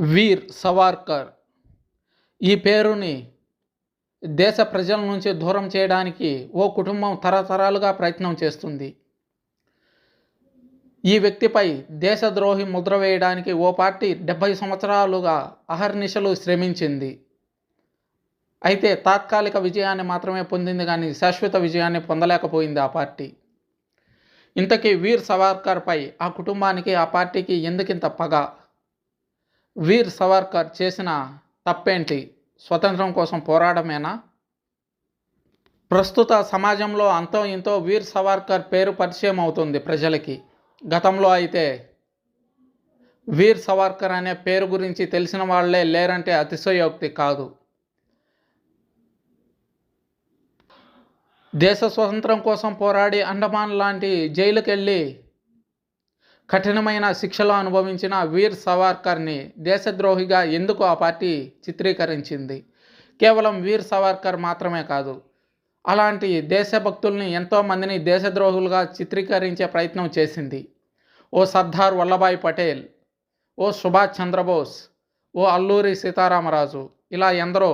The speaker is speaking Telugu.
వీర్ సవార్కర్. ఈ పేరుని దేశ ప్రజల నుంచి దూరం చేయడానికి ఓ కుటుంబం తరతరాలుగా ప్రయత్నం చేస్తుంది. ఈ వ్యక్తిపై దేశద్రోహి ముద్ర వేయడానికి ఓ పార్టీ డెబ్భై సంవత్సరాలుగా అహర్నిశలు శ్రమించింది. అయితే తాత్కాలిక విజయాన్ని మాత్రమే పొందింది కానీ శాశ్వత విజయాన్ని పొందలేకపోయింది ఆ పార్టీ. ఇంతకీ వీర్ సవార్కర్పై ఆ కుటుంబానికి ఆ పార్టీకి ఎందుకింత పగ? వీర్ సవార్కర్ చేసిన తప్పేంటి? స్వతంత్రం కోసం పోరాడమేనా? ప్రస్తుత సమాజంలో అంతో ఇంతో వీర్ సవార్కర్ పేరు పరిచయం అవుతుంది ప్రజలకి. గతంలో అయితే వీర్ సవార్కర్ అనే పేరు గురించి తెలిసిన వాళ్ళే లేరంటే అతిశయోక్తి కాదు. దేశ స్వతంత్రం కోసం పోరాడి అండమాన్ లాంటి జైలుకెళ్ళి కఠినమైన శిక్షలు అనుభవించిన వీర్ సవార్కర్ని దేశద్రోహిగా ఎందుకు ఆ పార్టీ చిత్రీకరించింది? కేవలం వీర్ సవార్కర్ మాత్రమే కాదు అలాంటి దేశభక్తుల్ని ఎంతోమందిని దేశద్రోహులుగా చిత్రీకరించే ప్రయత్నం చేసింది. ఓ సర్దార్ వల్లభాయ్ పటేల్ ఓ సుభాష్ చంద్రబోస్ ఓ అల్లూరి సీతారామరాజు ఇలా ఎందరో